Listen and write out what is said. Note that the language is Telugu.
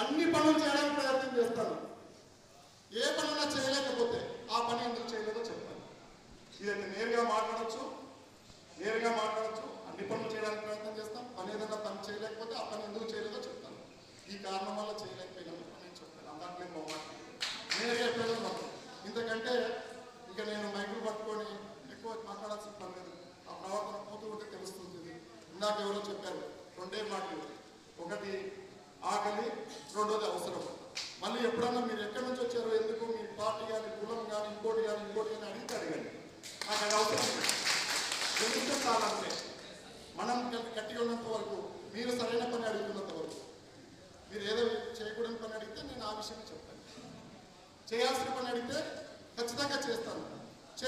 అన్ని పనులు చేయడానికి ప్రయత్నం చేస్తాను. ఏ పనున్నా చేయలేకపోతే ఆ పని ఎందుకు చేయలేదో చెప్తాను ఇదండి నేరుగా మాట్లాడచ్చు. నేరుగా మాట్లాడచ్చు. అన్ని పనులు చేయడానికి ప్రయత్నం చేస్తాం. పని ఏదైనా పని చేయలేకపోతే ఆ పని ఎందుకు చేయలేదో చెప్తాను. ఈ కారణం వల్ల చేయలేకపోయినా నేను చెప్తాను అందరికీ బాగుంటుంది నేరుగా చెప్పేదో ఇంతకంటే ఇక నేను మైకులు పట్టుకొని ఎక్కువ మాట్లాడాల్సిన పని లేదు. ఆ ప్రవర్తన పోతూ ఉంటే తెలుస్తుంది. ఇందాక ఎవరో చెప్పారు. రెండే మాటలు. ఒకటి ఆకలి రెండోది అవసరం. మళ్ళీ ఎప్పుడన్నా మీరు ఎక్కడి నుంచి వచ్చారో ఎందుకు? మీ పార్టీ కానీ కులం కానీ ఇంకోటి కానీ ఇంకోటి కానీ అడిగితే అడగండి. నాకు అది అవసరం లేదు. ఎందుకంటే చాలా అంతే మనం గట్టిగా ఉన్నంత వరకు మీరు సరైన పని అడుగుతున్నంత వరకు మీరు ఏదో చేయకూడని పని అడిగితే నేను ఆ విషయమే చెప్తాను. చేయాల్సిన పని అడిగితే ఖచ్చితంగా చేస్తాను.